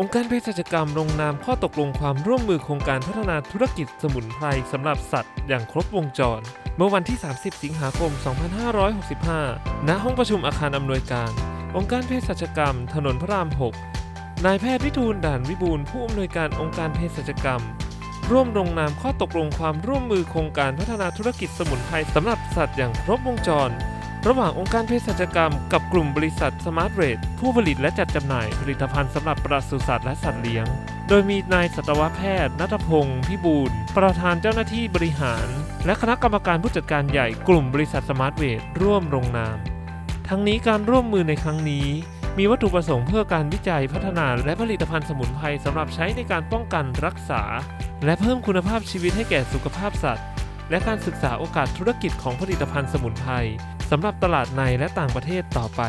องค์การเภสัชกรรมลงนามข้อตกลงความร่วมมือโครงการพัฒนาธุรกิจสมุนไพรสำหรับสัตว์อย่างครบวงจร เมื่อวันที่ 30 สิงหาคม 2565 ณ ห้องประชุมอาคารอำนวยการ องค์การเภสัชกรรม ถนนพระราม 6 นายแพทย์วิทูลด่านวิบูลผู้อำนวยการองค์การเภสัชกรรม ร่วมลงนามข้อตกลงความร่วมมือโครงการพัฒนาธุรกิจสมุนไพรสำหรับสัตว์อย่างครบวงจร ระหว่างองค์การเภสัชกรรมกับกลุ่มบริษัทสมาร์ทเรทผู้ผลิตและจัดจำหน่ายผลิตภัณฑ์สำหรับปศุสัตว์และสัตว์เลี้ยง โดยมีนายสัตวแพทย์นัทพงศ์พิบูลประธานเจ้าหน้าที่บริหาร และคณะกรรมการผู้จัดการใหญ่กลุ่มบริษัทสมาร์ทเวทร่วมลงนาม ทั้งนี้การร่วมมือในครั้งนี้ มีวัตถุประสงค์เพื่อการวิจัยพัฒนาและผลิตภัณฑ์สมุนไพรสำหรับใช้ในการป้องกันรักษา และเพิ่มคุณภาพชีวิตให้แก่สุขภาพสัตว์ และการศึกษาโอกาสธุรกิจของผลิตภัณฑ์สมุนไพรสำหรับตลาดในและต่างประเทศต่อไป